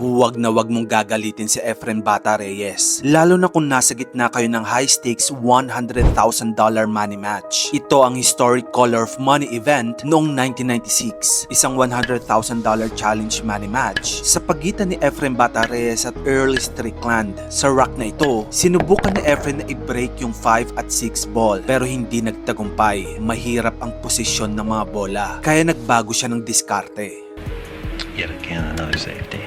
Huwag na huwag mong gagalitin si Efren Bata Reyes, lalo na kung nasa gitna kayo ng high-stakes $100,000 money match. Ito ang historic Color of Money event noong 1996, isang $100,000 challenge money match sa pagitan ni Efren Bata Reyes at Early Strickland. Sa rock na ito, sinubukan ni Efren na i-break yung 5 at 6 ball pero hindi nagtagumpay. Mahirap ang posisyon ng mga bola, kaya nagbago siya ng diskarte. Yet again, another safety.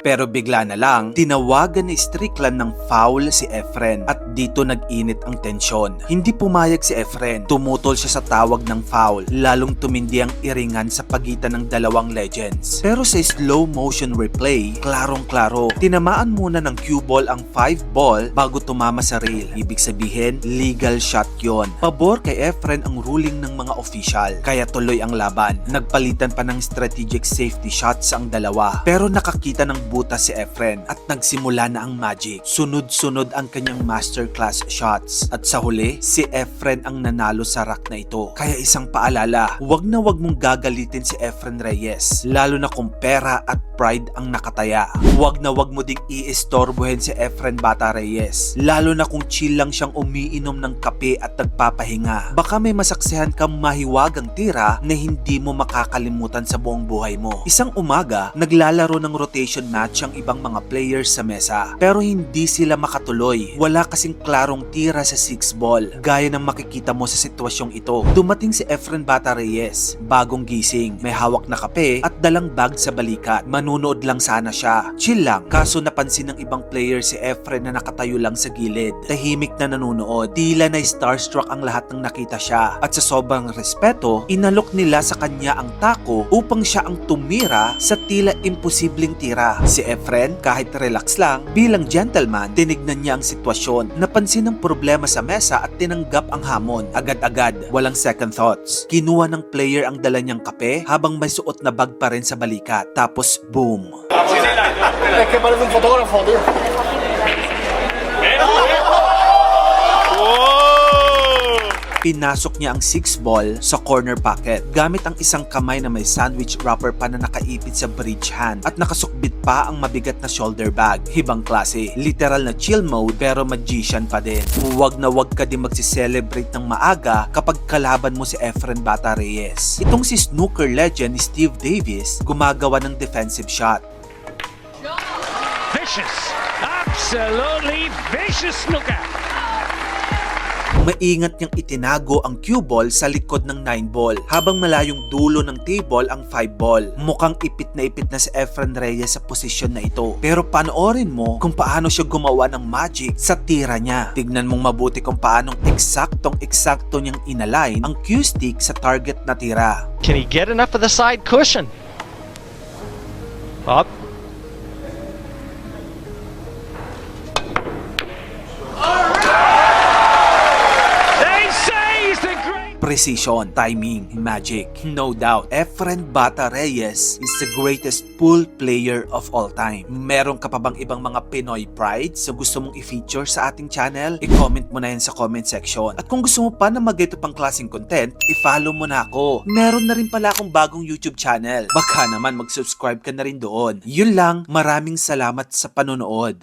Pero bigla na lang, tinawagan ni Strickland ng foul si Efren at dito nag-init ang tensyon. Hindi pumayag si Efren, tumutol siya sa tawag ng foul, lalong tumindi ang iringan sa pagitan ng dalawang legends. Pero sa slow motion replay, klarong-klaro, tinamaan muna ng cue ball ang 5 ball bago tumama sa rail. Ibig sabihin, legal shot yon. Pabor kay Efren ang ruling ng mga official, kaya tuloy ang laban. Nagpalitan pa ng strategic safety shots ang dalawa, pero nakakita ng butas si Efren at nagsimula na ang magic. Sunod-sunod ang kanyang masterclass shots at sa huli, si Efren ang nanalo sa rack na ito. Kaya isang paalala, huwag na huwag mong gagalitin si Efren Reyes, lalo na kung pera at pride ang nakataya. Huwag na huwag mo ding iistorbohin si Efren Bata Reyes, lalo na kung chill lang siyang umiinom ng kape at nagpapahinga. Baka may masaksihan kang mahiwagang tira na hindi mo makakalimutan sa buong buhay mo. Isang umaga, naglalaro ng rotation match ang ibang mga players sa mesa. Pero hindi sila makatuloy. Wala kasing klarong tira sa 6 ball. Gaya ng makikita mo sa sitwasyong ito. Dumating si Efren Bata Reyes, bagong gising, may hawak na kape at dalang bag sa balikat. Manunood lang sana siya. Chill lang, kaso napansin ng ibang player si Efren na nakatayo lang sa gilid. Tahimik na nanunood. Tila na starstruck ang lahat ng nakita siya. At sa sobrang respeto, inalok nila sa kanya ang tako upang siya ang tumira sa tila imposibleng tira. Si Efren, kahit relax lang, bilang gentleman, tinignan niya ang sitwasyon. Napansin ang problema sa mesa at tinanggap ang hamon. Agad-agad, walang second thoughts. Kinuha ng player ang dala niyang kape habang may suot na bag pa rin sa balikat. Tapos, Boom. È che parete un fotografo, Dio. Pinasok niya ang 6 ball sa corner pocket gamit ang isang kamay na may sandwich wrapper pa na nakaipit sa bridge hand at nakasukbit pa ang mabigat na shoulder bag. Ibang klase. Literal na chill mode pero magician pa din. Huwag na huwag ka din magsiselebrate ng maaga kapag kalaban mo si Efren Bata Reyes. Itong si snooker legend Steve Davis gumagawa ng defensive shot. Vicious, absolutely vicious snooker. Maingat niyang itinago ang cue ball sa likod ng 9 ball habang malayong dulo ng table ang 5 ball. Mukhang ipit na ipit na si Efren Reyes sa posisyon na ito. Pero panoorin mo kung paano siya gumawa ng magic sa tira niya. Tignan mong mabuti kung paanong eksaktong-eksakto niyang inalign ang cue stick sa target na tira. Can he get enough of the side cushion? Up. Precision, timing, magic. No doubt, Efren Bata Reyes is the greatest pool player of all time. Meron ka pa bang ibang mga Pinoy pride sa gusto mong i-feature sa ating channel? I-comment mo na yan sa comment section. At kung gusto mo pa na mag-ito pang klaseng content, i-follow mo na ako. Meron na rin pala akong bagong YouTube channel. Baka naman mag-subscribe ka na rin doon. Yun lang, maraming salamat sa panonood.